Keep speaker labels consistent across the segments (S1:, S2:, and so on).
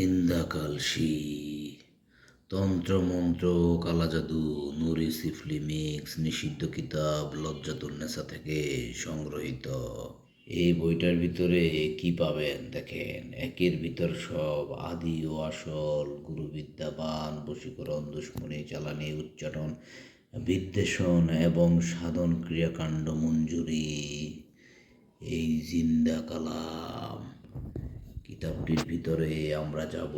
S1: জিন্দা কালসি তন্ত্রমন্ত্র, কালাজাদু, নুরি সিফলি মিক্স, নিষিদ্ধ কিতাব লজ্জাতুন্নেসা থেকে সংগ্রহীত। এই বইটার ভিতরে কি পাবেন? দেখেন, একের ভিতর সব আদি ও আসল, গুরুবিদ্যাবান, বশীকরণ, দুশ্মনী, চালানি উচ্চাটন বিদ্বেষণ এবং সাধন ক্রিয়াকাণ্ড মঞ্জুরি। এই জিন্দা কালাম। কিতাবটির ভিতরে আমরা যাব।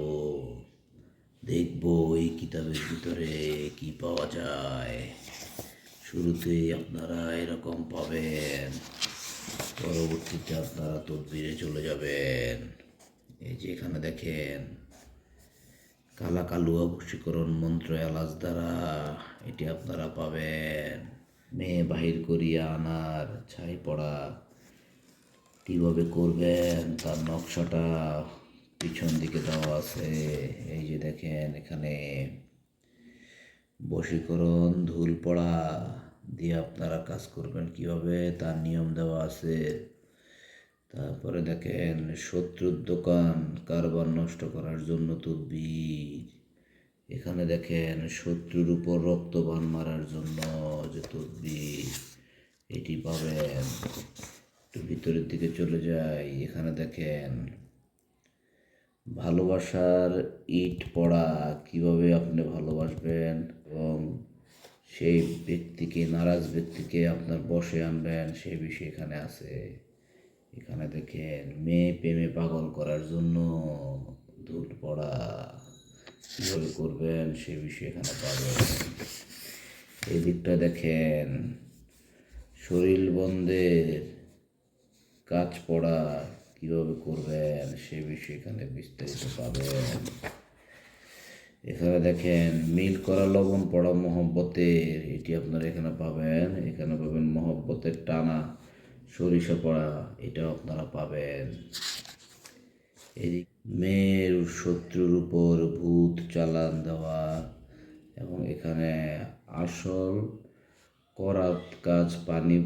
S1: দেখব এই কিতাবের ভিতরে কি পাওয়া যায়। শুরুতেই আপনারা এরকম পাবেন। পরবর্তীতে আপনারা তদবিরে চলে যাবেন। এই যে এখানে দেখেন, কালা কালুয়া বশীকরণ মন্ত্র এলাচ দ্বারা এটি আপনারা পাবেন। মেয়ে বাহির করিয়া আনার, ছাই পড়া কীভাবে করবেন তার নকশাটা পিছন দিকে দেওয়া আছে। এই যে দেখেন, এখানে বশীকরণ, ধুল পড়া দিয়ে আপনারা কাজ করবেন কীভাবে, তার নিয়ম দেওয়া আছে। তারপরে দেখেন, শত্রুর দোকান, কারবার নষ্ট করার জন্য তদবির। এখানে দেখেন, শত্রুর উপর রক্তবান মারার জন্য যে তদবির, এটি পাবেন। একটু ভিতরের দিকে চলে যাই। এখানে দেখেন, ভালোবাসার ইট পড়া, কীভাবে আপনি ভালোবাসবেন এবং সেই ব্যক্তিকে, নারাজ ব্যক্তিকে আপনার বসে আনবেন সেই বিষয় এখানে আছে। এখানে দেখেন, মেয়ে প্রেমে পাগল করার জন্য ধুল পড়া, কীভাবে করবেন, সে বিষয়ে এখানে পাবেন। এই দিকটা দেখেন, শরীর বন্ধের কাজ পড়া কীভাবে করবেন সে বিষয়ে এখানে বিস্তারিত পাবেন। এখানে দেখেন, মিল করা লবণ, পড়া মহব্বতের, এটি আপনারা এখানে পাবেন। এখানে পাবেন মহব্বতের টানা সরিষা পড়া, এটাও আপনারা পাবেন। এদিক মেয়ের শত্রুর উপর ভূত চালান দেওয়া এবং এখানে আসল করাত কাজ পানি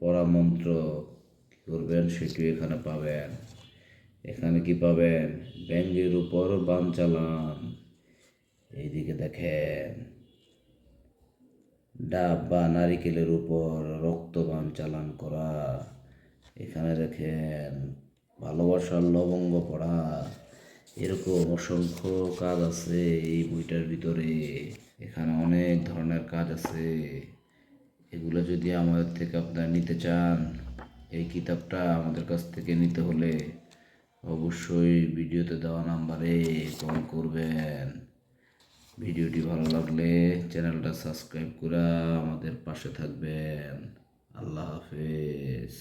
S1: পড়া মন্ত্র কি করবেন, সেটি এখানে পাবেন। এখানে কি পাবেন? ব্যাঙ্গের উপর বান চালান। এইদিকে দেখেন। ডাব বা নারিকেলের উপর রক্তবান চালান করা। এখানে দেখেন, ভালোবাসার লবঙ্গ পড়া। এরকম অসংখ্য কাজ আছে এই বইটার ভিতরে। এখানে অনেক ধরনের কাজ আছে। এগুলো যদি আমাদের থেকে আপনারা নিতে চান এই কিতাবটা আমাদের কাছ থেকে নিতে হলে অবশ্যই ভিডিওতে দেওয়া নাম্বারে কল করবেন। ভিডিওটি ভালো লাগলে চ্যানেলটা সাবস্ক্রাইব করে আমাদের পাশে থাকবেন। আল্লাহ হাফেজ।